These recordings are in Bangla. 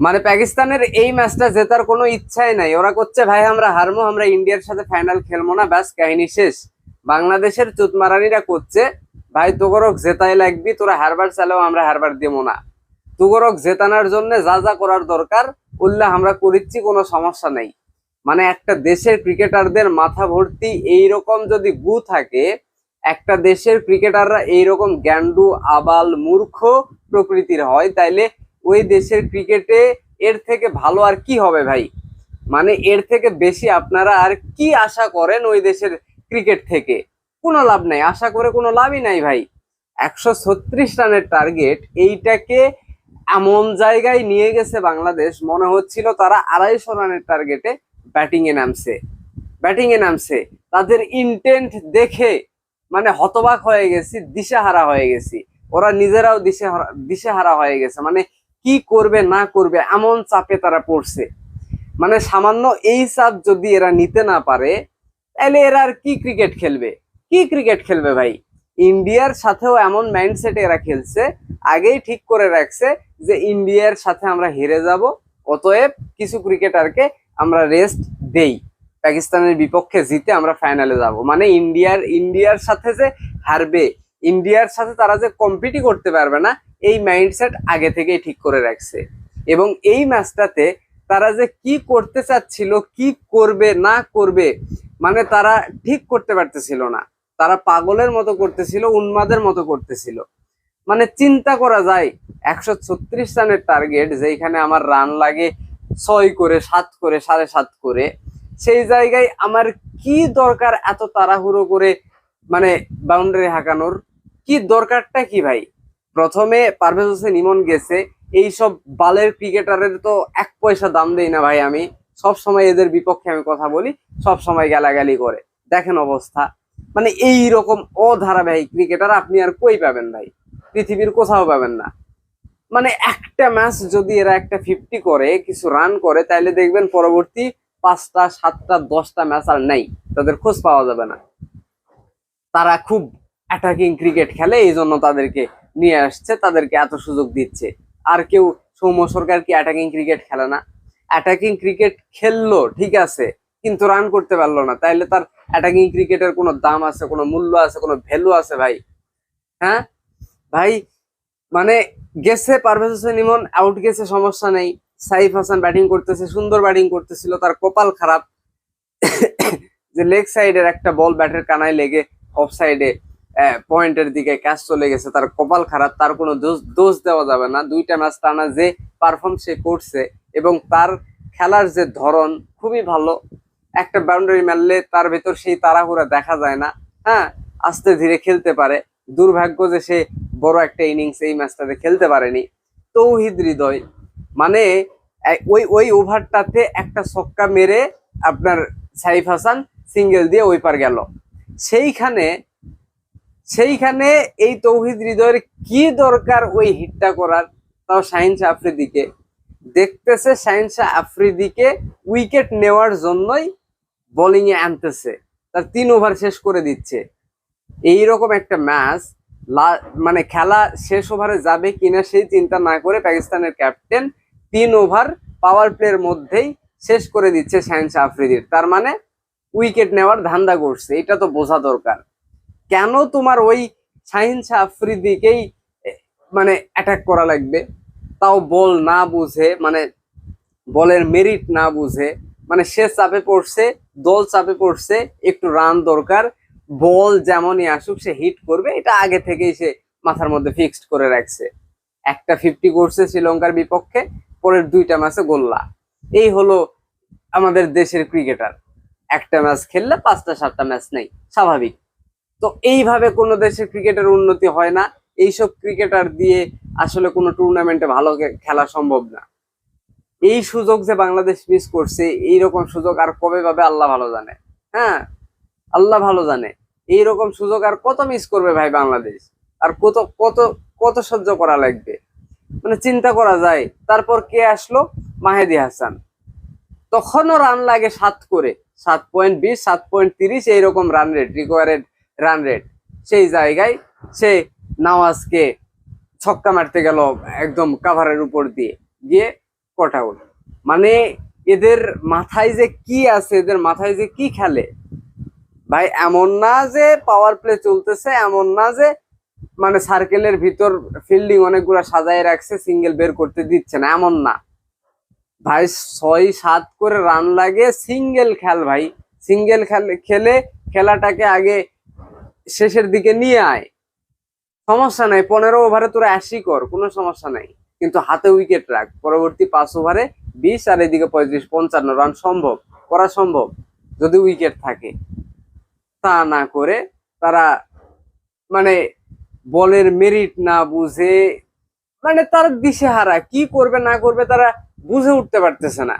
মানে পাকিস্তানের এই ম্যাচটা জেতার কোনো ইচ্ছাই নাই। ওরা করছে, ভাই, আমরা হারমো, আমরা ইন্ডিয়ার সাথে ফাইনাল খেলব না, ব্যাস, কাহিনী শেষ। বাংলাদেশের চুতমারানিরা করছে, ভাই তোগরক জেতাই লাগবি, তোরা হারবার চালেও আমরা হারবার দিব না। তুগরক জেতানোর জন্য যা যা করার দরকার, উল্লাহ, আমরা করিচ্ছি, কোনো সমস্যা নেই। মানে একটা দেশের ক্রিকেটারদের মাথা ভর্তি এইরকম যদি গু থাকে, একটা দেশের ক্রিকেটাররা এইরকম গ্যান্ডু, আবাল, মূর্খ প্রকৃতির হয়, তাইলে ওই দেশের ক্রিকেটে এর থেকে ভালো আর কি হবে ভাই? মানে এর থেকে বেশি আপনারা আর কি আশা করেন ওই দেশের ক্রিকেট থেকে? কোনো লাভ নাই, আশা করে কোনো লাভই নাই ভাই। একশো ছত্রিশ রানের টার্গেট এইটাকে এমন জায়গায় নিয়ে গেছে বাংলাদেশ, মনে হচ্ছিল তারা আড়াইশো রানের টার্গেটে ব্যাটিং এ নামছে। ব্যাটিং এ নামছে। তাদের ইন্টেন্ট দেখে মানে হতবাক হয়ে গেছি, দিশাহারা হয়ে গেছি। ওরা নিজেরাও দিশেহারা দিশেহারা হয়ে গেছে। মানে কি করবে, না করবে, এমন চাপে তারা পড়ছে। মানে সামান্য এই চাপ যদি এরা নিতে না পারে, তাহলে এরা আর কি ক্রিকেট খেলবে? কি ক্রিকেট খেলবে ভাই? ইন্ডিয়ার সাথেও এমন মাইন্ডসেটে এরা খেলছে, আগেই ঠিক করে রাখছে যে ইন্ডিয়ার সাথে আমরা হেরে যাব, অতএব কিছু ক্রিকেটারকে আমরা রেস্ট দেই। পাকিস্তানের বিপক্ষে জিতে আমরা ফাইনালে যাব। মানে ইন্ডিয়ার ইন্ডিয়ার সাথে যে হারবে, ইন্ডিয়ার সাথে তারা যে কম্পিটি করতে পারবে না এই মাইন্ডসেট আগে থেকেই ঠিক করে রাখছে। এবং এই ম্যাচটাতে তারা যে কি করতে চাচ্ছিল, কি করবে, না করবে মানে তারা ঠিক করতে পারতেছিল না। তারা পাগলের মতো করতেছিল, উন্মাদের মতো করতেছিল। মানে চিন্তা করা যায়, একশো ছত্রিশ রানের টার্গেট যেখানে আমার রান লাগে ছয় করে, সাত করে, সাড়ে সাত করে, সেই জায়গায় আমার কি দরকার এত তাড়াহুড়ো করে মানে বাউন্ডারি হাঁকানোর? কি দরকারটা কি ভাই? প্রথমে পারভেজ হোসেন ইমন গেছে। এইসব বালের ক্রিকেটারের তো এক পয়সা দাম দেই না ভাই আমি। সব সময় এদের বিপক্ষে আমি কথা বলি, সব সময় গালাগালি করে। দেখেন অবস্থা। মানে এই রকম অধারাবাহিক ক্রিকেটার আপনি আর কই পাবেন ভাই? পৃথিবীর কোথাও পাবেন না। মানে একটা ম্যাচ যদি এরা একটা ফিফটি করে, কিছু রান করে তাহলে দেখবেন পরবর্তী পাঁচটা, সাতটা, দশটা ম্যাচ আর নাই। তাদের খোঁজ পাওয়া যাবে না। তারা খুব অ্যাটাকিং ক্রিকেট খেলে এই জন্য তাদেরকে নিয়ে আসছে, তাদেরকে এত সুযোগ দিচ্ছে। আর কেউ সৌম্য সরকার কি অ্যাটাকিং ক্রিকেট খেলে না? অ্যাটাকিং ক্রিকেট খেললো, ঠিক আছে, কিন্তু রান করতে পারল না। তাইলে তার অ্যাটাকিং ক্রিকেটের কোনো দাম আছে, কোনো মূল্য আছে, কোনো ভ্যালু আছে ভাই? হ্যাঁ? ভাই মানে গেছে পারভেজ হোসেন ইমন আউট গেছে, সমস্যা নেই। সাইফ হাসান ব্যাটিং করতেছে, সুন্দর ব্যাটিং করতেছিল, তার কপাল খারাপ। যে লেগ সাইডের একটা বল ব্যাটের কানায় লেগে অফ সাইডে পয়েন্টের দিকে ক্যাচ চলে গেছে, তার কপাল খারাপ, তার কোনো দোষ দোষ দেওয়া যাবে না। দুইটা ম্যাচ টানা যে পারফর্ম সে করছে এবং তার খেলার যে ধরন খুবই ভালো। একটা বাউন্ডারি মারলে তার ভেতর সেই তাড়াহুড়া দেখা যায় না। হ্যাঁ আস্তে ধীরে খেলতে পারে। দুর্ভাগ্য যে সে বড় একটা ইনিংস এই ম্যাচটাতে খেলতে পারেনি। তৌহিদ হৃদয় মানে ওই ওই ওভারটাতে একটা ছক্কা মেরে আপনার সাইফ হাসান সিঙ্গেল দিয়ে ওই পার গেল। সেইখানে সেইখানে এই তৌহিদ হৃদয়ের কি দরকার ওই হিটটা করার, তাও শাহিন শাহ আফ্রিদিকে। দেখতেছে শাহিন শাহ আফ্রিদিকে উইকেট নেওয়ার জন্যই বোলিং এ আনতেছে। তার তিন ওভার শেষ করে দিচ্ছে। এই রকম একটা ম্যাচ মানে খেলা শেষ ওভারে যাবে কিনা সেই চিন্তা না করে পাকিস্তানের ক্যাপ্টেন তিন ওভার পাওয়ার প্লের মধ্যেই শেষ করে দিচ্ছে শাহিন শাহ আফ্রিদির। তার মানে উইকেট নেওয়ার ধান্দা করছে। এটা তো বোঝা দরকার। কেন তোমার ওই শাহিন শাহ আফ্রিদিকেই মানে অ্যাটাক করা লাগবে? তাও বল না বুঝে মানে বলের মেরিট না বুঝে মানে সে চাপে পড়ছে, দল চাপে পড়ছে, একটু রান দরকার, বল যেমনই আসুক সে হিট করবে, এটা আগে থেকেই সে মাথার মধ্যে ফিক্সড করে রাখছে। একটা ফিফটি করছে শ্রীলঙ্কার বিপক্ষে, পরের দুইটা ম্যাচে গোল্লা। এই হলো আমাদের দেশের ক্রিকেটার একটা ম্যাচ খেললে পাঁচটা, সাতটা ম্যাচ নেই, স্বাভাবিক। তো এইভাবে কোনো দেশের ক্রিকেটের উন্নতি হয় না। এইসব ক্রিকেটার দিয়ে আসলে কোনো টুর্নামেন্টে ভালো খেলা সম্ভব না। এই সুযোগ যে বাংলাদেশ মিস করছে, এইরকম সুযোগ আর কবে পাবে আল্লাহ ভালো জানে। হ্যাঁ আল্লাহ ভালো জানে। এইরকম সুযোগ আর কত মিস করবে ভাই বাংলাদেশ? আর কত কত কত সহ্য করা লাগবে? মানে চিন্তা করা যায়। তারপর কে আসলো? মাহেদি হাসান। তখনও রান লাগে সাত করে। সাত পয়েন্ট বিশ, সাত পয়েন্ট তিরিশ, এইরকম run rate required run rate সেই জায়গায় সে নামাজকে ছক্কা মারতে গেল একদম কাভারের উপর দিয়ে। গিয়ে কট আউট মানে এদের মাথায় যে কি আছে, এদের মাথায় যে কি খেলে? ভাই, এমন না যে পাওয়ার প্লে চলতেছে, এমন না যে মানে সার্কেলের ভিতর ফিল্ডিং অনেকগুলা সাজায় রাখছে সিঙ্গেল বের করতে দিচ্ছে না, এমন না। ভাই, ছয়, সাত করে রান লাগে সিঙ্গেল খেল ভাই। সিঙ্গেল খেলে, খেলাটাকে আগে শেষের দিকে নিয়ে আয়। সমস্যা নাই, পনেরো ওভারে তোরা আশি কর, কোনো সমস্যা নাই। কিন্তু হাতে উইকেট রাখ। পরবর্তী পাঁচ ওভারে বিশ আর এদিকে পঁয়ত্রিশ, পঞ্চান্ন রান সম্ভব, করা সম্ভব, যদি উইকেট থাকে। তা না করে তারা মানে বলের মেরিট না বুঝে মানে তারা দিশেহারা, কি করবে না করবে তারা বুঝে উঠতে পারতেছে না।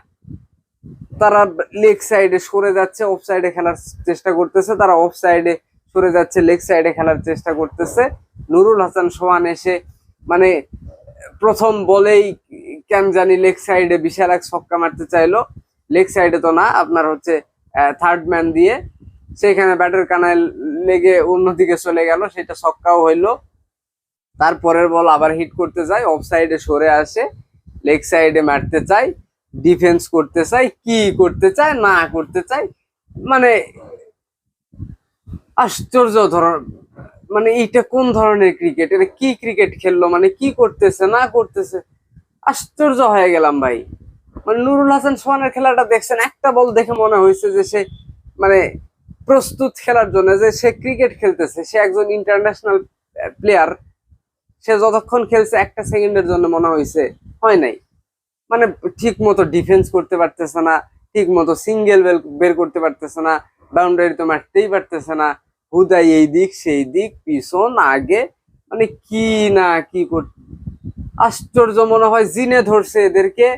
তারা লেগ সাইডে সরে যাচ্ছে অফ সাইডে খেলার চেষ্টা করতেছে, তারা অফ সাইডে সরে যাচ্ছে লেগ সাইডে খেলার চেষ্টা করতেছে। নুরুল হাসান সোহান এসে মানে প্রথম বলেই কেন জানি লেগ সাইডে বিশাল এক ছক্কা মারতে চাইলো। লেগ সাইডে তো না, আপনার হচ্ছে থার্ড ম্যান দিয়ে। সেখানে ব্যাটের কানায় লেগে অন্যদিকে চলে গেল, সেটা ছক্কাও হইল। তারপরের বল আবার হিট করতে যায় অফ সাইডে সরে আসে, লেগ সাইডে মারতে চাই ডিফেন্স করতে চাই কি করতে চায়, না করতে চাই মানে আশ্চর্য ধরন মানে এইটা কোন ধরনের ক্রিকেট এটা কি ক্রিকেট খেললো? মানে কি করতেছে, না করতেছে? আশ্চর্য হয়ে গেলাম ভাই। মানে নুরুল হাসান সোহানের খেলাটা দেখছেন, একটা বল দেখে মনে হয়েছে যে সে মানে প্রস্তুত খেলার জন্য, যে সে ক্রিকেট খেলতেছে, সে একজন ইন্টারন্যাশনাল প্লেয়ার সে যতক্ষণ খেলছে একটা সেকেন্ডের জন্য মনে হয়েছে, হয় নাই। মানে ঠিক মতো ডিফেন্স করতে পারতেছে না ঠিক মতো সিঙ্গেল বের করতে পারতেছে না বাউন্ডারি তো মারতেই পারতেছে না। হুদাই এই দিক, সেই দিক, পিছন, আগে মানে কি না কি কর, আশ্চর্য মনে হয় জিনে ধরছে এদেরকে।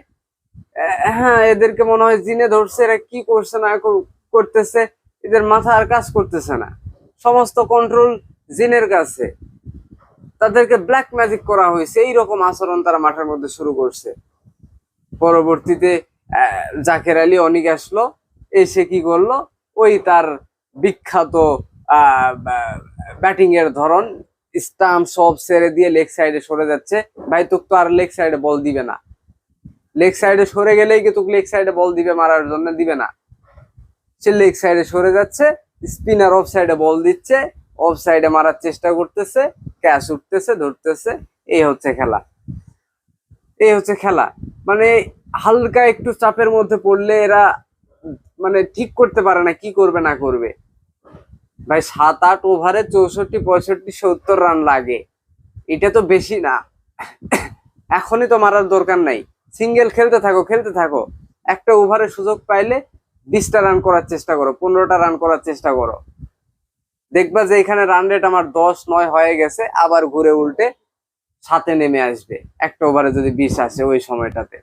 হ্যাঁ এদেরকে মনে হয় জিনে ধরছে, এরা কি করছে না কর- করতেছে, এদের মাথা আর কাজ করতেছে না। সমস্ত কন্ট্রোল জিনের কাছে। তাদেরকে ব্ল্যাক ম্যাজিক করা হয়েছে এই রকম আচরণ তারা মাঠের মধ্যে শুরু করছে। পরবর্তীতে জাকের আলী অনেক আসলো, এসে কি করল? ওই তার বিখ্যাত ব্যাটিং এর ধরন স্টাম্প সব ছেড়ে দিয়ে লেগ সাইডে সরে যাচ্ছে। ভাই, তোকে তো আর লেগ সাইডে বল দিবে না। লেগ সাইডে সরে গেলেই কি তোকে লেগ সাইডে বল দিবে, মারার জন্য দিবে না। সে লেগ সাইডে সরে যাচ্ছে স্পিনার অফ সাইডে বল দিচ্ছে অফ সাইডে মারার চেষ্টা করতেছে ক্যাচ উঠতেছে, ধরতেছে। এই হচ্ছে খেলা। এই হচ্ছে খেলা। মানে হালকা একটু চাপের মধ্যে পড়লে এরা মানে ঠিক করতে পারে না, কি করবে, না করবে। ভাই সাত আট ওভারে চৌষট্টি, পঁয়ষট্টি, সত্তর রান লাগে। এটা তো বেশি না। এখনই তো মারার দরকার নাই। সিঙ্গেল খেলতে থাকো খেলতে থাকো। একটা ওভারে সুযোগ পাইলে বিশটা রান করার চেষ্টা করো, পনেরোটা রান করার চেষ্টা করো। দেখবা যে এখানে রান রেট আমার দশ নয় হয়ে গেছে, আবার ঘুরে উল্টে সাথে নেমে আসবে। একটা ওভারে যদি বিশ আসে ওই সময়টাতে।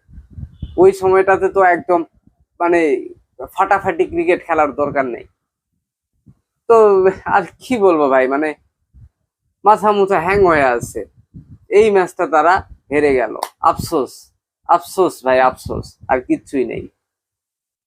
ওই সময়টাতে তো একদম মানে ফাটাফাটি ক্রিকেট খেলার দরকার নেই। তো আর কি বলব ভাই মানে মাথা মুথা হ্যাং হয়ে আছে। এই ম্যাচটা তারা হেরে গেল। আফসোস আফসোস ভাই, আফসোস, আর কিচ্ছুই নেই।